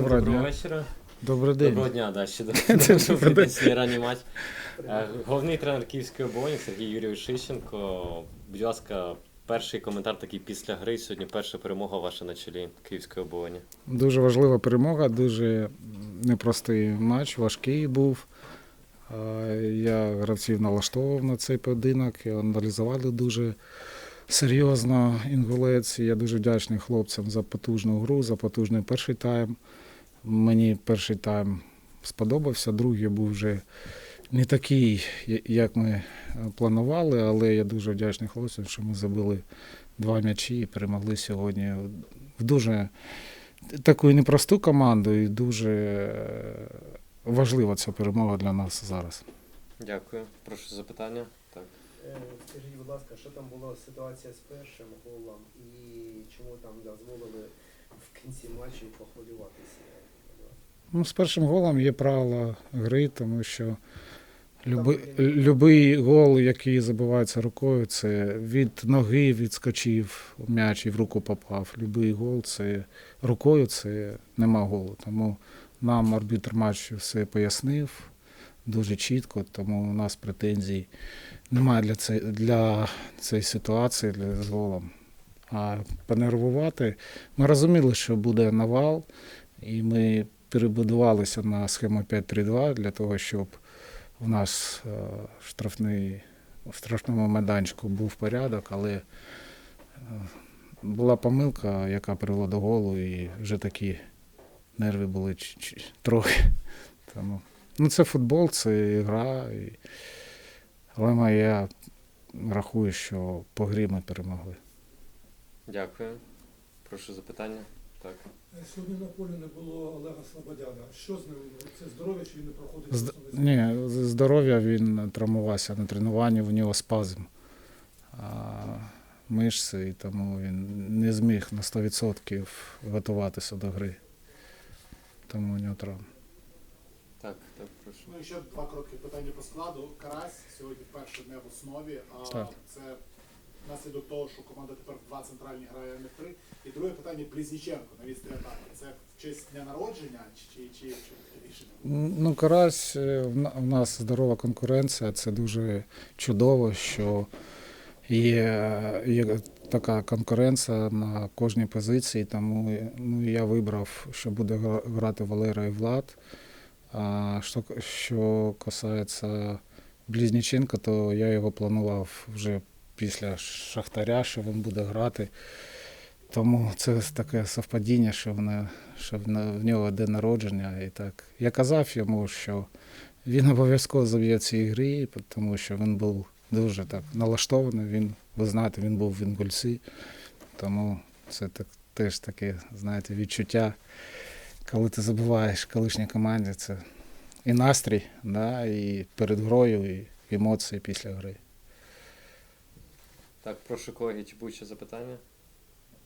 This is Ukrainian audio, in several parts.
Доброго дня. вечора. Добрий день. Доброго дня, да, ще до- ранній матч. Е, Головний тренер Київської оборони Сергій Юрійович Шищенко. Будь ласка, перший коментар такий після гри. Сьогодні перша перемога ваша на чолі Київської оборони. Дуже важлива перемога, дуже непростий матч, важкий був. Я гравців налаштовував на цей поєдинок, аналізували дуже серйозно інгулець. Я дуже вдячний хлопцям за потужну гру, за потужний перший тайм. Мені перший тайм сподобався, другий був вже не такий, як ми е, планували, але я дуже вдячний хлопцям, що ми забили два м'ячі і перемогли сьогодні в дуже таку непросту команду, і дуже е, важлива ця перемога для нас зараз. Дякую. Прошу запитання. Е, Скажіть, будь ласка, що там була ситуація з першим голом і чому там дозволили в кінці матчу похвилюватися? Ну, з першим голом є правила гри, тому що люби, любий гол, який забивається рукою, це від ноги відскочив м'яч і в руку попав. Любий гол це рукою це нема голу. Тому нам арбітр матчу все пояснив дуже чітко, тому у нас претензій немає для, це, для цієї ситуації для, з голом. А понервувати, ми розуміли, що буде навал, і ми перебудувалися на схему 5-3-2 для того, щоб у нас е, штрафний, в штрафному майданчику був порядок, але е, була помилка, яка привела до голу, і вже такі нерви були трохи. Тому, ну, це футбол, це гра. І, але я рахую, що по грі ми перемогли. Дякую. Прошу запитання. Так. Сьогодні на полі не було Олега Слободяна. Що з ним? Це здоров'я, чи він не проходить? З- Ні, здоров'я він травмувався на тренуванні, в нього спазм а, мишці, і тому він не зміг на 100% готуватися до гри. Тому у нього травма. Так, так, прошу. Ну і ще два короткі питання по складу. Карась сьогодні перше не в основі. А Так. це наслідок того, що команда тепер в два центральні грає, а не в три. І друге питання Близніченко на відстані атаки. Це в честь дня народження чи, чи, чи, чи рішення? Ну, карась, е, в на- в нас здорова конкуренція, це дуже чудово, що є, є така конкуренція на кожній позиції, тому ну, я вибрав, що буде гра- грати Валера і Влад. А що, що касається Близніченка, то я його планував вже після Шахтаря, що він буде грати. Тому це таке совпадіння, що в, що в, нього день народження. І так. Я казав йому, що він обов'язково заб'є в цій грі, тому що він був дуже так налаштований. Він, ви знаєте, він був в Інгульці. Тому це так, теж таке, знаєте, відчуття, коли ти забуваєш колишній команді, це і настрій, да, і перед грою, і емоції після гри. Так, прошу колеги, чи будуть ще запитання?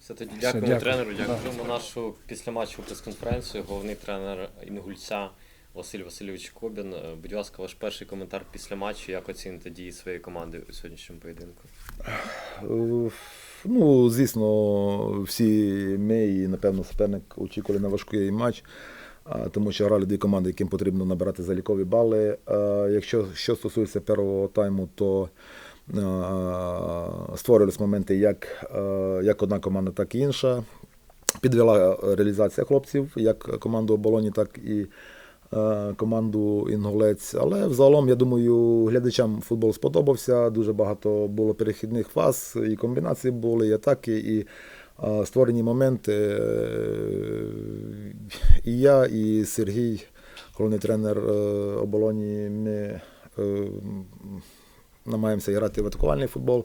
Все тоді дякуємо дякую. тренеру, Да. дякуємо нашу післяматчеву прес-конференцію. Головний тренер Інгульця Василь Васильович Кобін. Е, Будь ласка, ваш перший коментар після матчу. Як оціните дії своєї команди у сьогоднішньому поєдинку? Е, Ну, звісно, всі ми і, напевно, суперник очікували на важкий матч, тому що грали дві команди, яким потрібно набирати залікові бали. Якщо що стосується першого тайму, то створювалися моменти як, як одна команда, так і інша. Підвела реалізація хлопців, як команду оболоні, так і е, команду Інгулець. Але взагалом, я думаю, глядачам футбол сподобався. Дуже багато було перехідних фаз, і комбінації були, і атаки, і е, створені моменти. Е, І я, і Сергій, головний тренер е, оболоні, ми е, намагаємося грати в атакувальний футбол.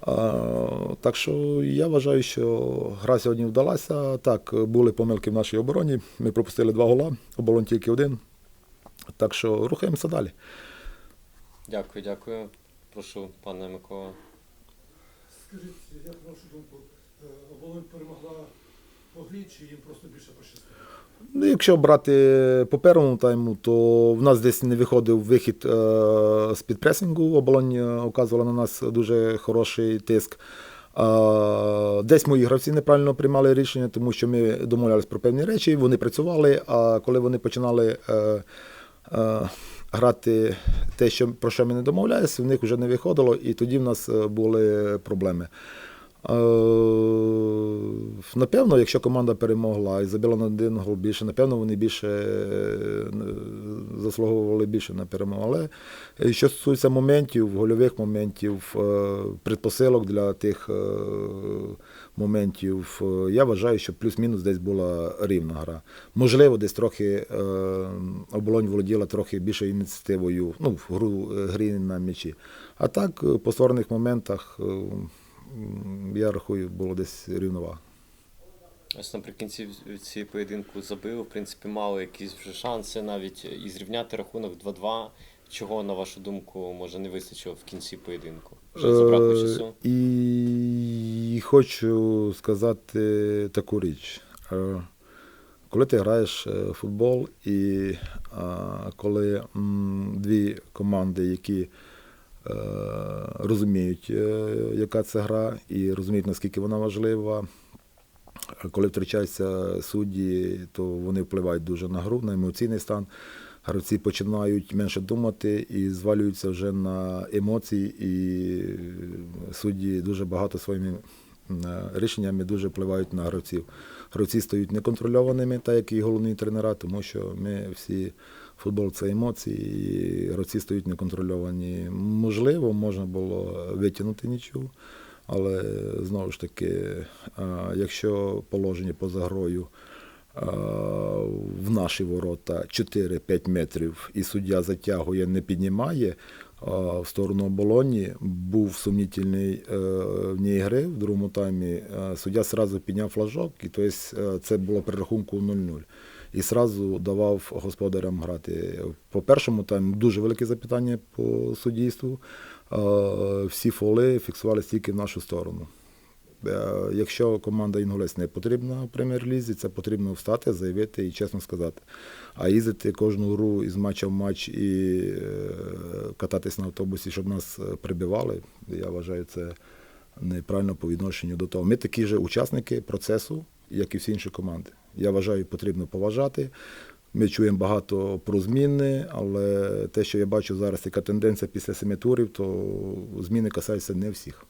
А, так що я вважаю, що гра сьогодні вдалася. Так, були помилки в нашій обороні. Ми пропустили два гола, оборон тільки один. Так що рухаємося далі. Дякую, дякую. Прошу, пане Микола. Скажіть, як на вашу думку, е, оболонь перемогла по грі, чи їм просто більше пощастило? Ну, якщо брати по першому тайму, то в нас десь не виходив вихід е, з-під пресингу. Оболонь е, оказувала на нас дуже хороший тиск. Е, Десь мої гравці неправильно приймали рішення, тому що ми домовлялися про певні речі, вони працювали, а коли вони починали е, е, грати те, що, про що ми не домовлялися, в них вже не виходило, і тоді в нас е, були проблеми. Е, Напевно, якщо команда перемогла і забила на один гол більше, напевно, вони більше е, заслуговували більше на перемогу. Але е, що стосується моментів, гольових моментів, предпосилок для тих моментів, я вважаю, що плюс-мінус десь була рівна гра. Можливо, десь трохи оболонь володіла трохи більше ініціативою, ну, в гру грі на м'ячі. А так, по створених моментах, я рахую, було десь рівновага. Ось наприкінці цієї поєдинку забили, в принципі, мали якісь вже шанси навіть і зрівняти рахунок 2-2. Чого, на вашу думку, може не вистачило в кінці поєдинку? Вже забракло Е, часу? І хочу сказати таку річ. Е, Коли ти граєш е, в футбол, і коли дві команди, які е, розуміють, е, яка це гра, і розуміють, наскільки вона важлива. Коли втрачаються судді, то вони впливають дуже на гру, на емоційний стан. Гравці починають менше думати і звалюються вже на емоції, і судді дуже багато своїми рішеннями дуже впливають на гравців. Гравці стають неконтрольованими, так як і головні тренера, тому що ми всі футбол це емоції, і гравці стають неконтрольовані. Можливо, можна було витягнути нічого. Але знову ж таки, якщо положення поза грою в наші ворота 4-5 метрів і суддя затягує, не піднімає в сторону оболоні, був сумнітельний е, в ній гри в другому таймі. Суддя одразу підняв флажок, і тобто, це було при рахунку 0-0. І одразу давав господарям грати. По першому тайму дуже велике запитання по суддівству. Е, Всі фоли фіксувалися тільки в нашу сторону. Е, Якщо команда Інгулець не потрібна в прем'єр-лізі, це потрібно встати, заявити і чесно сказати. А їздити кожну гру із матча в матч і е, кататись на автобусі, щоб нас прибивали, я вважаю, це неправильно по відношенню до того. Ми такі ж учасники процесу, як і всі інші команди. Я вважаю, потрібно поважати. Ми чуємо багато про зміни, але те, що я бачу зараз, яка тенденція після семи турів, то зміни касаються не всіх.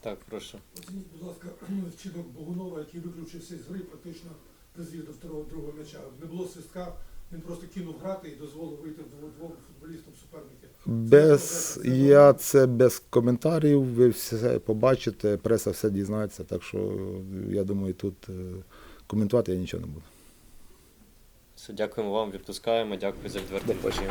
Так, прошу. Оцініть, будь ласка, вчинок Богунова, який виключився з гри, практично призвів до второго другого м'яча. Не було свистка, він просто кинув грати і дозволив вийти двом футболістам суперників. Без я це без коментарів. Ви все побачите, преса все дізнається. Так що я думаю, тут е, коментувати я нічого не буду. Все, дякуємо вам, відпускаємо. Дякую за відвертий інтерв'ю.